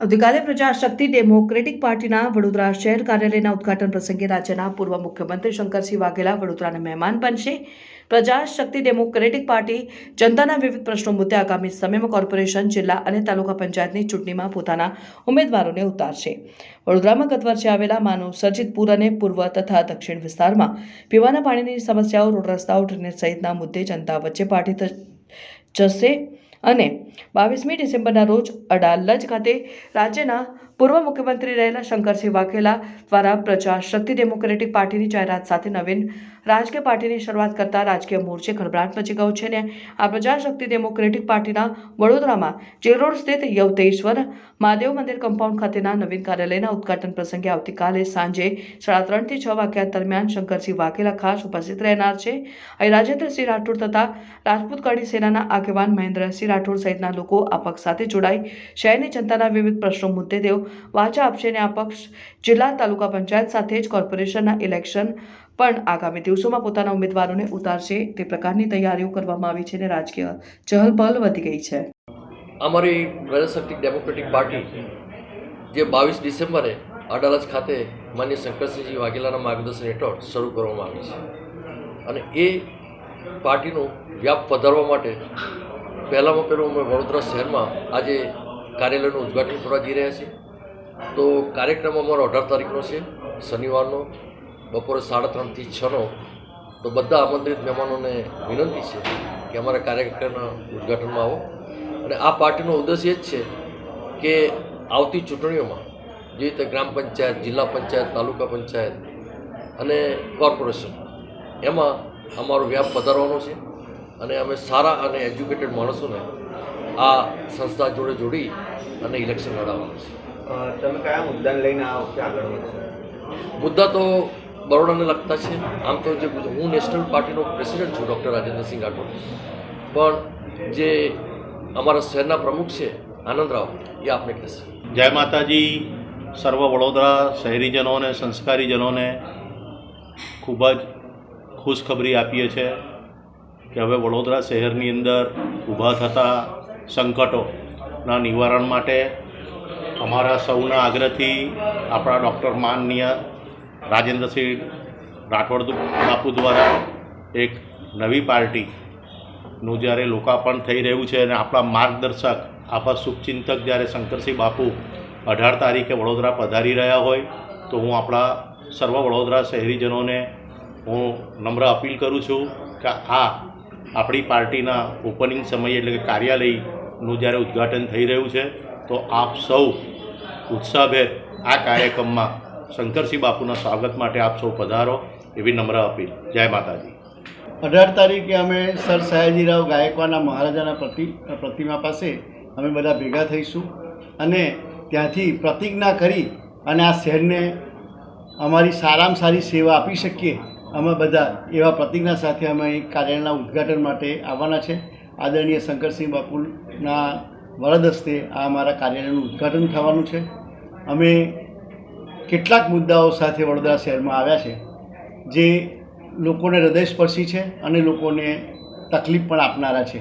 આવતીકાલે પ્રજાશક્તિ ડેમોક્રેટિક પાર્ટીના વડોદરા શહેર કાર્યાલયના ઉદ્ઘાટન પ્રસંગે રાજ્યના પૂર્વ મુખ્યમંત્રી શંકરસિંહ વાઘેલા વડોદરાના મહેમાન બનશે. પ્રજાશક્તિ ડેમોક્રેટિક પાર્ટી જનતાના વિવિધ પ્રશ્નો મુદ્દે આગામી સમયમાં કોર્પોરેશન, જિલ્લા અને તાલુકા પંચાયતની ચૂંટણીમાં પોતાના ઉમેદવારોને ઉતારશે. વડોદરામાં ગત વર્ષે આવેલા માનવ સર્જિત પૂર અને પૂર્વ તથા દક્ષિણ વિસ્તારમાં પીવાના પાણીની સમસ્યાઓ, રોડ રસ્તાઓ, ડ્રેનેજ સહિતના મુદ્દે જનતા વચ્ચે પાર્ટી જશે. અને બાવીસમી ડિસેમ્બરના રોજ અડાલજ ખાતે રાજ્યના પૂર્વ મુખ્યમંત્રી રહેલા શંકરસિંહ વાઘેલા દ્વારા પ્રજા શક્તિ ડેમોક્રેટિક પાર્ટીની જાહેરાત સાથે નવીન રાજકીય પાર્ટીની શરૂઆત કરતા રાજકીય મોરચે ખળભળાટ મચી ગયો છે ને આ પ્રજાશક્તિ ડેમોક્રેટિક પાર્ટીના વડોદરામાં ચેરોડ રોડ સ્થિત યવતેશ્વર મહાદેવ મંદિર કમ્પાઉન્ડ ખાતેના નવીન કાર્યાલયના ઉદ્ઘાટન પ્રસંગે આવતીકાલે સાંજે સાડા ત્રણથી છ વાગ્યા દરમિયાન શંકરસિંહ વાઘેલા ખાસ ઉપસ્થિત રહેનાર છે. અહીં રાજેન્દ્રસિંહ રાઠોડ તથા રાજપૂત કડી સેનાના આગેવાન મહેન્દ્રસિંહ રાઠોડ સહિતના લોકો આ પક્ષ સાથે જોડાઈ શહેરની જનતાના વિવિધ પ્રશ્નો મુદ્દે તેઓ વાચા આપશે અને આ પક્ષ જિલ્લા તાલુકા પંચાયત સાથે જ કોર્પોરેશનના ઇલેક્શન પણ આગામી દિવસોમાં પોતાના ઉમેદવારોને ઉતારશે તે પ્રકારની તૈયારીઓ કરવામાં આવી છે અને રાજકીય ચહલપહલ વધી ગઈ છે. અમારી પ્રજાશક્તિ ડેમોક્રેટિક પાર્ટી જે બાવીસ ડિસેમ્બરે અડાલજ ખાતે માન્ય શંકરસિંહજી વાઘેલાના માર્ગદર્શન હેઠળ શરૂ કરવામાં આવી છે. અને એ પાર્ટીનું વ્યાપ વધારવા માટે પહેલાંમાં પહેલું અમે વડોદરા શહેરમાં આજે કાર્યાલયનું ઉદ્ઘાટન કરવા જઈ રહ્યા છીએ. તો કાર્યક્રમ અમારો અઢાર તારીખનો છે, શનિવારનો. બપોરે સાડા ત્રણથી છનો તો બધા આમંત્રિત મહેમાનોને વિનંતી છે કે અમારા કાર્યક્રમના ઉદ્ઘાટનમાં આવો. અને આ પાર્ટીનો ઉદ્દેશ્ય એ જ છે કે આવતી ચૂંટણીઓમાં જે રીતે ગ્રામ પંચાયત જિલ્લા પંચાયત તાલુકા પંચાયત અને કોર્પોરેશન એમાં અમારો વ્યાપ વધારવાનો છે. અને અમે સારા અને એજ્યુકેટેડ માણસોને આ સંસ્થા જોડે જોડી અને ઇલેક્શન લડાવવાનું છે. તમે કયા મુદ્દાને લઈને આ વખતે આગળ વધશો મુદ્દા તો બરોડાને લગતા છે. આમ તો જે હું નેશનલ પાર્ટીનો પ્રેસિડેન્ટ છું, ડૉક્ટર રાજેન્દ્રસિંહ રાઠોડ. પણ જે અમારા શહેરના પ્રમુખ છે આનંદરાવ એ આપને કહેશે. જય માતાજી. સર્વ વડોદરા શહેરીજનોને, સંસ્કારીજનોને ખૂબ જ ખુશખબરી આપીએ છીએ કે હવે વડોદરા શહેરની અંદર ઊભા થતા સંકટોના નિવારણ માટે અમારા સૌના આગ્રહથી આપણા ડૉક્ટર માનનીય રાજેન્દ્રસિંહ રાઠોડ બાપુ દ્વારા એક નવી પાર્ટીનું જ્યારે લોકાર્પણ થઈ રહ્યું છે અને આપણા માર્ગદર્શક, આપણા શુભચિંતક જ્યારે શંકરસિંહ બાપુ અઢાર તારીખે વડોદરા પધારી રહ્યા હોય, તો હું આપણા સર્વ વડોદરા શહેરીજનોને હું નમ્ર અપીલ કરું છું કે આ આપણી પાર્ટીના ઓપનિંગ સમયે એટલે કે કાર્યાલયનું જ્યારે ઉદ્ઘાટન થઈ રહ્યું છે, તો આપ સૌ ઉત્સાહભેર આ કાર્યક્રમમાં શંકરસિંહ બાપુના સ્વાગત માટે આપ સૌ પધારો એવી નમ્ર અપીલ. જય માતાજી. અઢાર તારીખે અમે સર સયાજીરાવ ગાયકવાડના મહારાજાના પ્રતિ પ્રતિમા પાસે અમે બધા ભેગા થઈશું અને ત્યાંથી પ્રતિજ્ઞા કરી અને આ શહેરને અમારી સારામાં સારી સેવા આપી શકીએ અમે બધા એવા પ્રતિજ્ઞા સાથે અમે અહીં કાર્યાલયના ઉદ્ઘાટન માટે આવવાના છે. આદરણીય શંકરસિંહ બાપુના વરદ હસ્તે આ અમારા કાર્યાલયનું ઉદ્ઘાટન થવાનું છે. અમે કેટલાક મુદ્દાઓ સાથે વડોદરા શહેરમાં આવ્યા છે, જે લોકોને હૃદયસ્પર્શી છે અને લોકોને તકલીફ પણ આપનારા છે.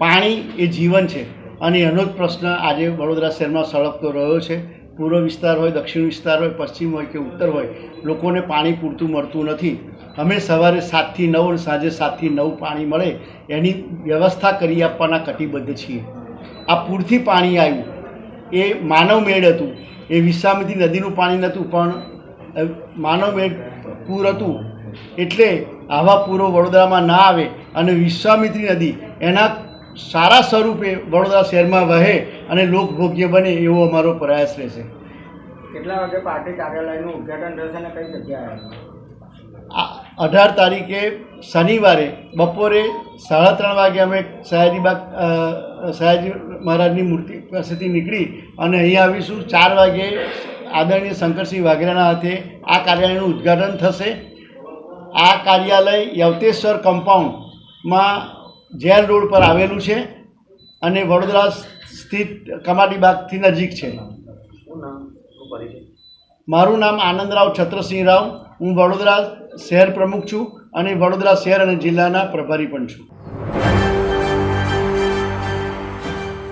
પાણી એ જીવન છે અને એનો જ પ્રશ્ન આજે વડોદરા શહેરમાં સળગતો રહ્યો છે. પૂર્વ વિસ્તાર હોય, દક્ષિણ વિસ્તાર હોય, પશ્ચિમ હોય કે ઉત્તર હોય, લોકોને પાણી પૂરતું મળતું નથી. અમે સવારે સાતથી નવ અને સાંજે સાતથી નવ પાણી મળે એની વ્યવસ્થા કરી આપવાના કટિબદ્ધ છીએ. આ પૂરથી પાણી આવ્યું એ માનવ મેળ હતું. એ વિશ્વામિત્રી નદીનું પાણી નહોતું, પણ માનવ એ પૂર હતું. એટલે આવા પૂરો વડોદરામાં ના આવે અને વિશ્વામિત્રી નદી એના સારા સ્વરૂપે વડોદરા શહેરમાં વહે અને લોકભોગ્ય બને એવો અમારો પ્રયાસ રહેશે. કેટલા વાગે પાર્ટી કાર્યાલયનું ઉદ્ઘાટન થશે અને કઈ જગ્યાએ અઢાર તારીખે શનિવારે બપોરે સાડા ત્રણ વાગે અમે સયાજીબાગ સયાજી મહારાજની મૂર્તિ પાસેથી નીકળી અને અહીં આવીશું. ચાર વાગે આદરણીય શંકરસિંહ વાઘેલાના હાથે આ કાર્યાલયનું ઉદ્ઘાટન થશે. આ કાર્યાલય યવતેશ્વર કમ્પાઉન્ડમાં જેલ રોડ પર આવેલું છે અને વડોદરા સ્થિત કમાટીબાગથી નજીક છે. મારું નામ આનંદરાવ છત્રસિંહ રાવ હું વડોદરા શહેર પ્રમુખ છું અને વડોદરા શહેર અને જિલ્લાના પ્રભારી પણ છું.